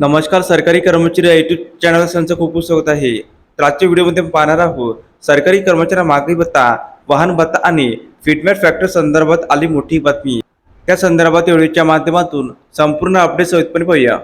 नमस्कार सरकारी कर्मचारी युट्यूब चॅनल संच खूप खूप स्वागत आहे. तर आजच्या व्हिडिओमध्ये पाहणार आहोत सरकारी कर्मचारी मागणी भत्ता वाहन भत्ता आणि फिटमेट फॅक्टर संदर्भात आली मोठी बातमी. त्या संदर्भात व्हिडिओच्या माध्यमातून संपूर्ण अपडेट सहितपणे पाहूया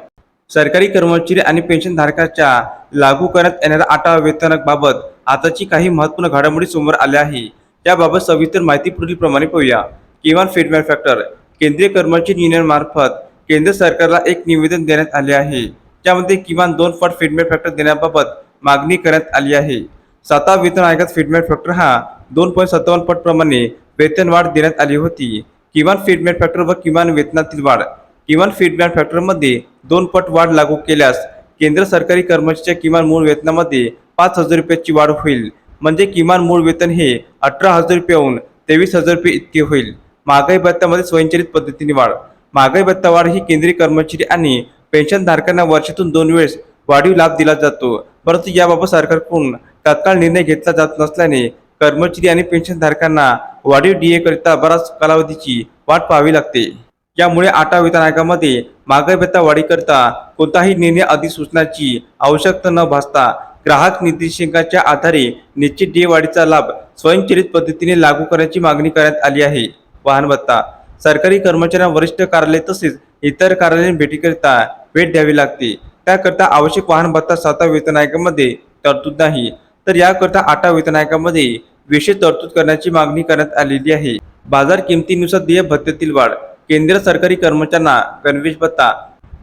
सरकारी कर्मचारी आणि पेन्शनधारकाच्या लागू करण्यात येणाऱ्या आठव्या वेतनाबाबत आताची काही महत्त्वपूर्ण घडामोडी समोर आल्या आहे. त्याबाबत सविस्तर माहिती पुढीलप्रमाणे पाहूया. किमान फिटमेट फॅक्टर केंद्रीय कर्मचारी युनियन मार्फत केंद्र सरकारला एक निवेदन देण्यात आले आहे. त्यामध्ये किमान दोन पट फिटमेट फॅक्टर देण्याबाबत मागणी करण्यात आली आहे. सातवा वेतन आयोगात फिटमेट फॅक्टर हा दोन पॉईंट सत्तावन्न पट प्रमाणे वेतन वाढ देण्यात आली होती. किमान फिटमेट फॅक्टर व किमान वेतनातील वाढ. किमान फीडबॅक फॅक्टरमध्ये दोन पट वाढ लागू केल्यास केंद्र सरकारी कर्मचाऱ्याच्या किमान मूळ वेतनामध्ये पाच हजार रुपयाची वाढ होईल. म्हणजे किमान मूळ वेतन हे अठरा हजार रुपयाहून तेवीस हजार रुपये इतके होईल. महागाई भत्त्यामध्ये स्वयंचलित पद्धतीने वाढ. महागाई भत्ता वाढ ही केंद्रीय कर्मचारी आणि पेन्शनधारकांना वर्षातून दोन वेळेस वाढीव लाभ दिला जातो. परंतु याबाबत सरकारकडून तात्काळ निर्णय घेतला जात नसल्याने कर्मचारी आणि पेन्शनधारकांना वाढीव डीए करिता बराच कालावधीची वाट पाहावी लागते. यामुळे आटा वेतन आयोगामध्ये महागाई भत्ता वाढीकरिता कोणताही निर्णय अधिसूचनाची आवश्यकता न भासता ग्राहक निर्देशांकाच्या आधारे निश्चित डीए वाढीचा लाभ स्वयंचलित पद्धतीने लागू करण्याची मागणी करण्यात आली आहे. वाहन भत्ता सरकारी कर्मचाऱ्यांना वरिष्ठ कार्यालय तसेच इतर कार्यालयीन भेटीकरिता भेट द्यावी लागते. त्याकरता आवश्यक वाहन भत्ता सातव्या वेतन आयोगामध्ये तरतूद नाही. तर याकरता आठव्या वेतन आयोगामध्ये विशेष तरतूद करण्याची मागणी करण्यात आलेली आहे. बाजार किमतीनुसार देय भत्त्यातील वाढ केंद्र सरकारी कर्मचाऱ्यांना गणवेश भत्ता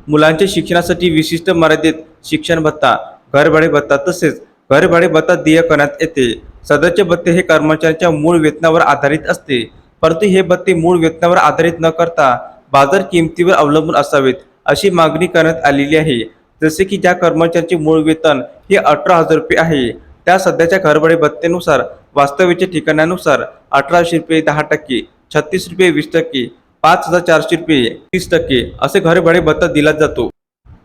मुलांच्या शिक्षणासाठी विशिष्ट मर्यादित शिक्षण भत्ता घरभाडे भत्ता तसेच घरभाडे भत्ता देय करण्यात येते. सदस्य भत्ते हे कर्मचाऱ्यांच्या मूळ वेतनावर आधारित असते. परंतु हे भत्ते मूळ वेतनावर आधारित न करता बाजार किमतीवर अवलंबून असावेत अशी मागणी करण्यात आलेली आहे. जसे की ज्या कर्मचाऱ्यांचे मूळ वेतन हे अठरा हजार रुपये आहे त्या सध्याच्या घरभाडे भत्तेनुसार वास्तव्याच्या ठिकाणानुसार अठराशे रुपये दहा टक्के छत्तीस रुपये वीस टक्के पाच हजार चारशे रुपये तीस टक्के असे घरभाडे भत्ता दिला जातो.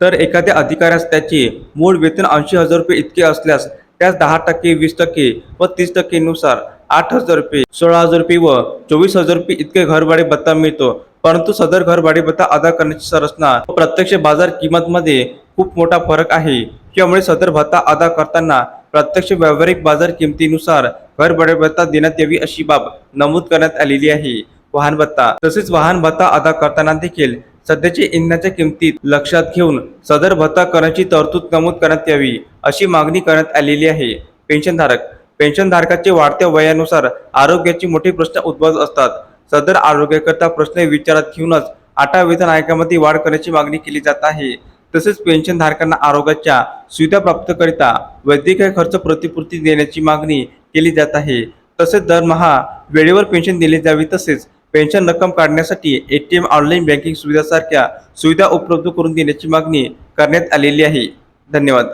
तर एखाद्या अधिकाऱ्यास त्याचे मूळ वेतन ऐंशी हजार रुपये इतके असल्यास त्यास दहा टक्के वीस टक्के व तीस टक्केनुसार आठ हजार रुपये सोळा हजार रुपये व चोवीस हजार रुपये इतके घरभाडे भत्ता मिळतो. परंतु सदर घरभाडे भत्ता अदा करण्याची संरचना प्रत्यक्ष बाजार किंमत मध्ये खूप मोठा फरक आहे. त्यामुळे सदर भत्ता अदा करताना प्रत्यक्ष व्यावहारिक बाजार किमतीनुसार घरभाडे भत्ता देण्यात यावी अशी बाब नमूद करण्यात आलेली आहे. वाहन भत्ता. तसेच वाहन भत्ता अदा करताना देखील सध्याच्या इंधनाच्या किमतीत लक्षात घेऊन सदर भत्ता करण्याची तरतूद नमूद करण्यात यावी अशी मागणी करण्यात आलेली आहे. पेन्शनधारक पेन्शनधारकाचे वाढत्या वयानुसार आरोग्याचे मोठे प्रश्न उद्भवत असतात. सदर आरोग्याकरता प्रश्न विचारात घेऊनच आटा वेतन आयोगामध्ये वाढ करण्याची मागणी केली जात आहे. तसेच पेन्शनधारकांना आरोग्याच्या सुविधा प्राप्तकरिता वैद्यकीय खर्च प्रतिपूर्ती देण्याची मागणी केली जात आहे. तसेच दरमहा वेळेवर पेन्शन दिली जावी तसेच पेन्शन रक्कम काढण्यासाठी एटीएम ऑनलाईन बँकिंग सुविधासारख्या सुविधा उपलब्ध करून देण्याची मागणी करण्यात आलेली आहे. धन्यवाद.